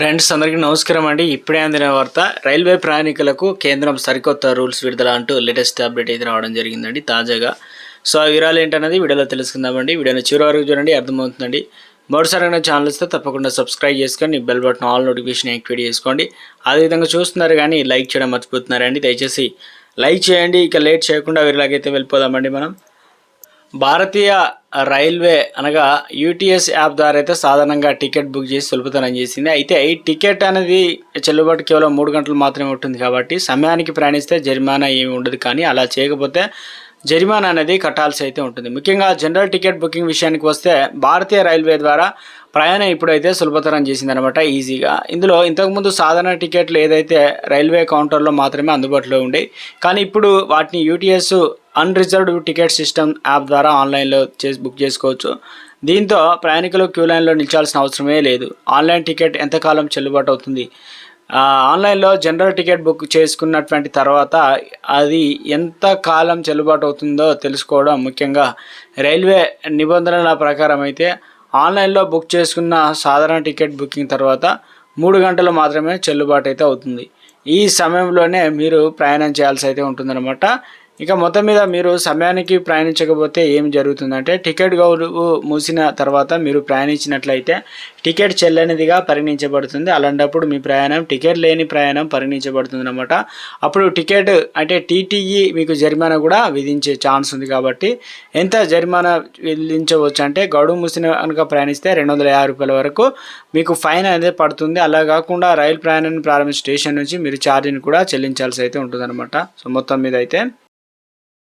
Friends అందరికీ నమస్కారం అండి. ఇప్పుడే అందిన వార్త రైల్వే ప్రయాణికులకు కేంద్రం సరికొత్త రూల్స్ విడుదల అంటూ లేటెస్ట్ అప్డేట్ అయితే రావడం జరిగిందండి తాజాగా. సో ఆ వివరాలు ఏంటనేది వీడియోలో తెలుసుకుందామండి. వీడియోని చివరి వరకు చూడండి అర్థమవుతుందండి. మరోసారి ఛానల్ ఇస్తే తప్పకుండా సబ్స్క్రైబ్ చేసుకొని bell button all notification activate చేసుకోండి. అదేవిధంగా చూస్తున్నారు కానీ లైక్ చేయడం మర్చిపోతున్నారండి. దయచేసి లైక్ చేయండి. ఇక లేట్ చేయకుండా వీరిలాగైతే వెళ్ళిపోదామండి మనం. భారతీయ రైల్వే అనగా యూటీఎస్ యాప్ ద్వారా అయితే సాధారణంగా టికెట్ బుక్ చేసి సులభతరం చేసింది. అయితే ఈ టికెట్ అనేది చెల్లుబాటు కేవలం మూడు గంటలు మాత్రమే ఉంటుంది కాబట్టి సమయానికి ప్రయాణిస్తే జరిమానా ఏమి ఉండదు. కానీ అలా చేయకపోతే జరిమానా అనేది కట్టాల్సి అయితే ఉంటుంది. ముఖ్యంగా జనరల్ టికెట్ బుకింగ్ విషయానికి వస్తే భారతీయ రైల్వే ద్వారా ప్రయాణం ఇప్పుడైతే సులభతరం చేసిందనమాట ఈజీగా. ఇందులో ఇంతకుముందు సాధారణ టికెట్లు ఏదైతే రైల్వే కౌంటర్లో మాత్రమే అందుబాటులో ఉండేవి కానీ ఇప్పుడు వాటిని UTS unreserved ticket system app ద్వారా ఆన్లైన్లో చేసి బుక్ చేసుకోవచ్చు. దీంతో ప్రయాణికులు క్యూ లైన్లో నిల్చాల్సిన అవసరమే లేదు. ఆన్లైన్ టికెట్ ఎంతకాలం చెల్లుబాటు అవుతుంది? ఆన్లైన్లో జనరల్ టికెట్ బుక్ చేసుకున్నటువంటి తర్వాత అది ఎంత కాలం చెల్లుబాటు అవుతుందో తెలుసుకోవడం ముఖ్యంగా రైల్వే నిబంధనల ప్రకారం అయితే ఆన్లైన్లో బుక్ చేసుకున్న సాధారణ టికెట్ బుకింగ్ తర్వాత మూడు గంటలు మాత్రమే చెల్లుబాటు అయితే అవుతుంది. ఈ సమయంలోనే మీరు ప్రయాణం చేయాల్సి అయితే ఉంటుందన్నమాట. ఇక మొత్తం మీద మీరు సమయానికి ప్రయాణించకపోతే ఏం జరుగుతుందంటే టికెట్ గౌరవు మూసిన తర్వాత మీరు ప్రయాణించినట్లయితే టికెట్ చెల్లనిదిగా పరిగణించబడుతుంది. అలాంటప్పుడు మీ ప్రయాణం టికెట్ లేని ప్రయాణం పరిగణించబడుతుంది అనమాట అప్పుడు టికెట్ అంటే టీటీఈ మీకు జరిమానా కూడా విధించే ఛాన్స్ ఉంది కాబట్టి ఎంత జరిమానా విధించవచ్చు అంటే గడువు మూసిన కనుక ప్రయాణిస్తే రెండు వందల యాభై రూపాయల వరకు మీకు ఫైన్ అనేది పడుతుంది. అలా కాకుండా రైలు ప్రయాణాన్ని ప్రారంభించిన స్టేషన్ నుంచి మీరు ఛార్జీని కూడా చెల్లించాల్సి అయితే ఉంటుందన్నమాట. సో మొత్తం మీద అయితే